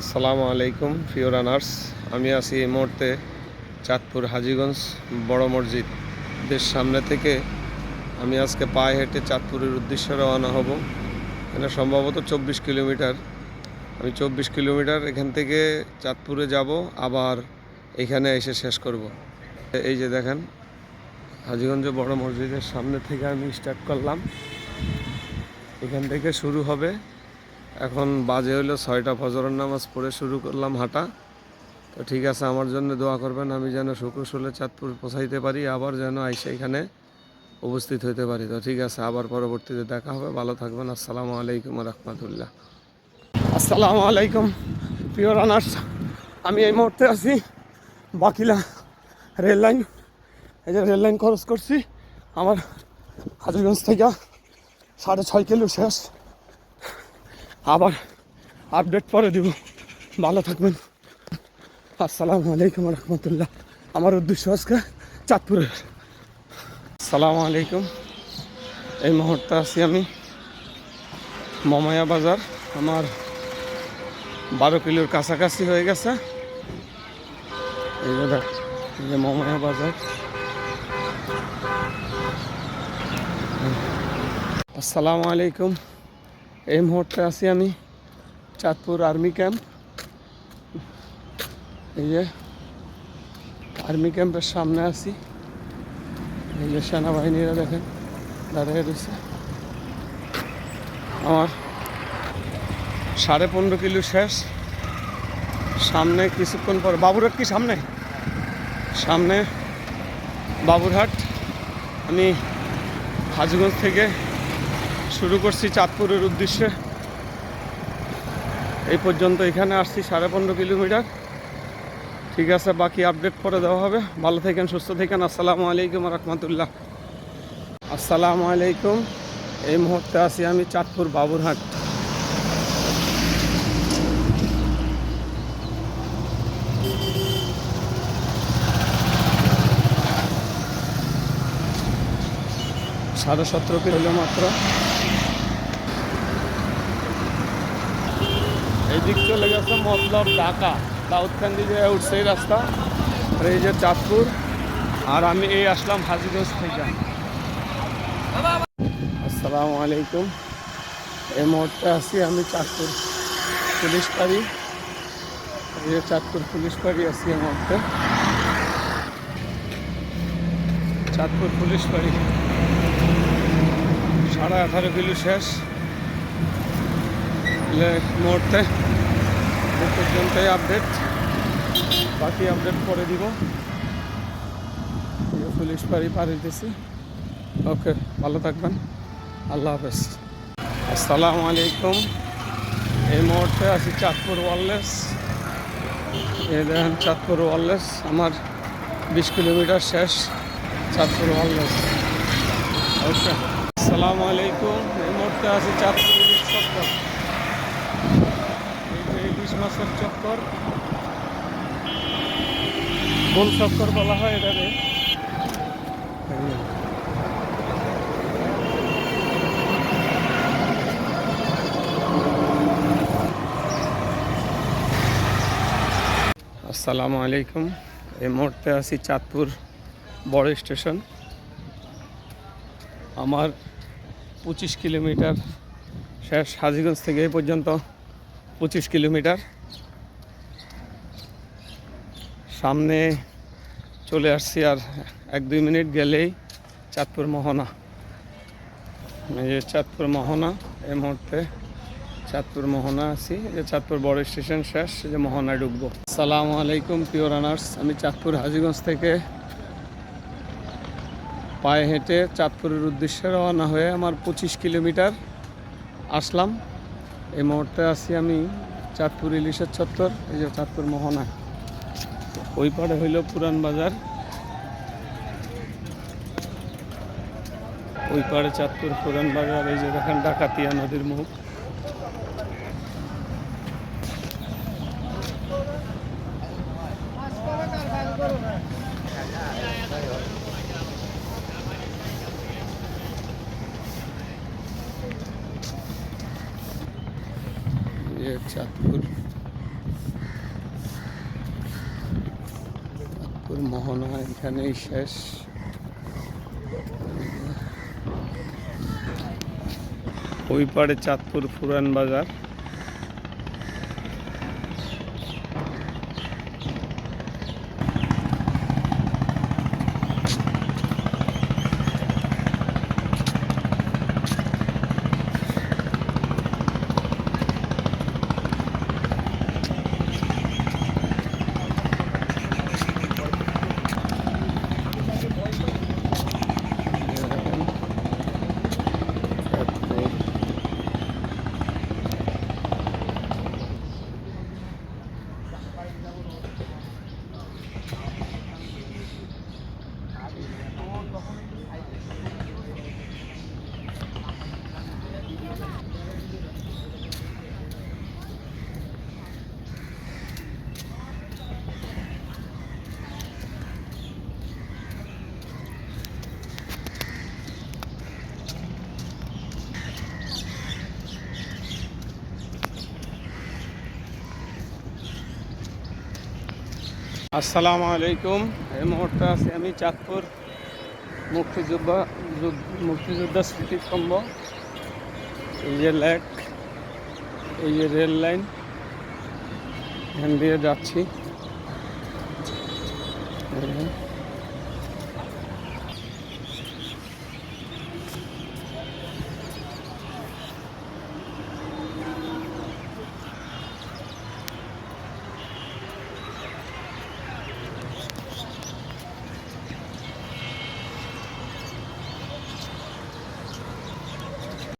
আসসালামু আলাইকুম, প্রিয় রানার্স। আমি আছি এই মুহূর্তে চাঁদপুর হাজিগঞ্জ বড় মসজিদ। মসজিদের সামনে থেকে আমি আজকে পায়ে হেঁটে চাঁদপুরের উদ্দেশ্যে রওনা হব। এখানে সম্ভবত চব্বিশ কিলোমিটার। আমি চব্বিশ কিলোমিটার এখান থেকে চাঁদপুরে যাব, আবার এখানে এসে শেষ করব। এই যে দেখেন, হাজিগঞ্জ বড় মসজিদের সামনে থেকে আমি স্টার্ট করলাম। এখান থেকে শুরু হবে এখন বাজে হলো ছয়টা, ফজরের নামাজ পড়ে শুরু করলাম হাঁটা। তো ঠিক আছে, আমার জন্য দোয়া করবেন, আমি যেন শুক্রশুলে চাঁদপুর পৌঁছাইতে পারি, আবার যেন আইসে এখানে উপস্থিত হতে পারি। তো ঠিক আছে, আবার পরবর্তীতে দেখা হবে। ভালো থাকবেন, আসসালামু আলাইকুম রহমতুল্লাহ। আসসালামু আলাইকুম, প্রিয় রানার্স, আমি এই মুহূর্তে আছি বাকিলা রেল লাইন। এই যে রেল লাইন খরচ করছি, আমার হাজিগঞ্জ থেকে সাড়ে ছয় কিলো শেষ। আবার আপডেট পরে দিব। ভালো থাকবেন। আসসালামু আলাইকুম রহমতুল্লাহ। আমার উদ্দেশ্য আজকে চাঁদপুরের। আসসালামু আলাইকুম। এই মুহূর্তে আছি আমি মমায়া বাজার। আমার বারো কিলোর কাছাকাছি হয়ে গেছে। এই দেখ, এই যে মমায়া বাজার। আসসালামু আলাইকুম। এই মুহূর্তে আছি আমি চাঁদপুর আর্মি ক্যাম্প। এই যে আর্মি ক্যাম্পের সামনে আছি। এই যে সেনাবাহিনীরা দেখেন দাঁড়িয়ে রয়েছে। আমার সাড়ে পনেরো কিলো শেষ। সামনে কিছুক্ষণ পর বাবুরহাট কি সামনে? সামনে বাবুরহাট। আমি হাজগঞ্জ থেকে শুরু করছি চাঁদপুরের উদ্দেশ্যে। এই পর্যন্ত এখানে আসছি সাড়ে পনেরো কিলোমিটার। ঠিক আছে, বাকি আপডেট পরে দেওয়া হবে। ভালো থাকেন, সুস্থ থাকেন। আসসালামু আলাইকুম রহমতুল্লাহ। আসসালামু আলাইকুম। এই মুহূর্তে আছি আমি চাঁদপুর বাবুরহাট। সাড়ে সতেরো কিলো মাত্র। এই দিক চলে গেছে মতলব ঢাকা দাউদকান্দি যে উঠছে এই রাস্তা, আর এই যে চাঁদপুর, আর আমি এই আসলাম হাজিগঞ্জ থেকে। আসসালামু আলাইকুম। এই মুহূর্তে আছি আমি চাঁদপুর পুলিশ পাড়ি এই যে চাঁদপুর পুলিশ পাড়ি আছি এই মুহূর্তে। চাঁদপুর পুলিশ পাড়ি সাড়ে আঠারো কিলো শেষ। মুহূর্তে পর্যন্তই আপডেট বাকি আপডেট পরে দিব। পুলিশ বাড়ি পার হইতেছি ওকে, ভালো থাকবেন। আল্লাহ হাফেজ। আসসালামু আলাইকুম। এই মুহূর্তে আছি চাঁদপুর ওয়ারলেস। এই দেখেন চাঁদপুর ওয়ারলেস। আমার বিশ কিলোমিটার শেষ চাঁদপুর ওয়ারলেস। ওকে, আসসালামু আলাইকুম। এই মুহূর্তে আছি চাঁদপুর ইলিশ চক্কর এই যে চক্কর গোল চক্কর বলা হয় যে। আসসালামু আলাইকুম। এই মুহূর্তে আছি চাঁদপুর বড় স্টেশন। আমার পঁচিশ কিলোমিটার শেষ হাজিগঞ্জ থেকে এই পর্যন্ত পঁচিশ কিলোমিটার। সামনে চলে আসছি আর এক দুই মিনিট গেলেই চাঁদপুর মোহনা। এই যে চাঁদপুর মোহনা, এই মুহূর্তে চাঁদপুর মোহনা আছি। এই যে চাঁদপুর বড় স্টেশন শেষ যে মোহনায় ঢুকবো। সালামু আলাইকুম পিওর রানার্স। আমি চাঁদপুর হাজিগঞ্জ থেকে পায়ে হেঁটে চাঁদপুরের উদ্দেশ্যে রওনা হয়ে আমার পঁচিশ কিলোমিটার আসলাম। এই মুহূর্তে আছি আমি চাঁদপুর ইলিশের চত্বর, এই যে চাঁদপুর মোহনা ওই পারে হইল পুরান বাজার। ওই পারে চাঁদপুর পুরান বাজার, এই যে দেখেন ডাকাতিয়া নদীর মুখ। ये চাঁদপুর মোহনা এখানেই শেষ। ওই পাড়ে চাঁদপুর পুরান বাজার চাঁদপুর আসসালামু আলাইকুম। এই মুহূর্তে আছি আমি চাঁদপুর মুক্তিযোদ্ধা মুক্তিযোদ্ধা স্মৃতিস্তম্ভ। এই যে লেক, এই যে রেল লাইন, এখান দিয়ে যাচ্ছি।